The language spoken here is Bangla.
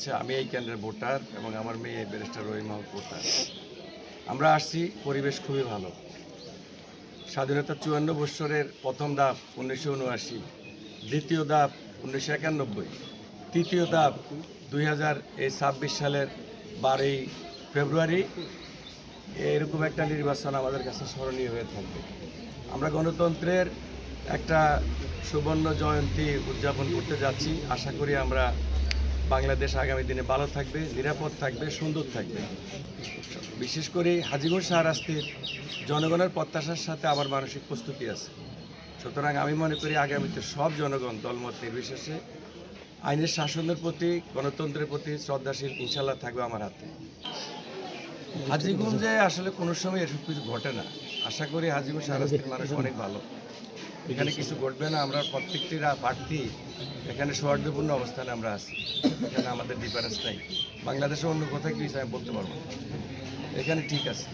আচ্ছা আমি এই কেন্দ্রের ভোটার এবং আমার মেয়ে ব্যারিস্টার রহিমা ভোটার। আমরা আসছি, পরিবেশ খুবই ভালো। স্বাধীনতা চুয়ান্ন বৎসরের প্রথম ধাপ উনিশশো উনআশি, দ্বিতীয় ধাপ উনিশশো একানব্বই, তৃতীয় ধাপ দুই হাজার এই ছাব্বিশ সালের বারোই ফেব্রুয়ারি। এরকম একটা নির্বাচন আমাদের কাছে স্মরণীয় হয়ে থাকবে। আমরা গণতন্ত্রের একটা সুবর্ণ জয়ন্তী উদযাপন করতে যাচ্ছি। আশা করি আমরা বাংলাদেশ আগামী দিনে ভালো থাকবে, নিরাপদ থাকবে, সুন্দর থাকবে। বিশেষ করে হাজিগঞ্জ শাহরাস্তির জনগণের প্রত্যাশার সাথে আমার মানসিক প্রস্তুতি আছে। সুতরাং আমি মনে করি আগামীতে সব জনগণ দলমত নির্বিশেষে আইনের শাসনের প্রতি, গণতন্ত্রের প্রতি শ্রদ্ধাশীল ইনশাল্লাহ থাকবে আমার হাতে। হাজিগঞ্জে আসলে কোনো সময় এসব কিছু ঘটে না। আশা করি হাজিগঞ্জ শাহরাস্তির মানুষ অনেক ভালো। এখানে কিছু ঘটবে না, আমরা প্রত্যেকটি প্রার্থী এখানে সৌহার্দ্যপূর্ণ অবস্থানে আমরা আছি। এখানে আমাদের ডিফারেন্স নাই। বাংলাদেশে অন্য কোথায় কি আমি বলতে পারব এখানে ঠিক আছে।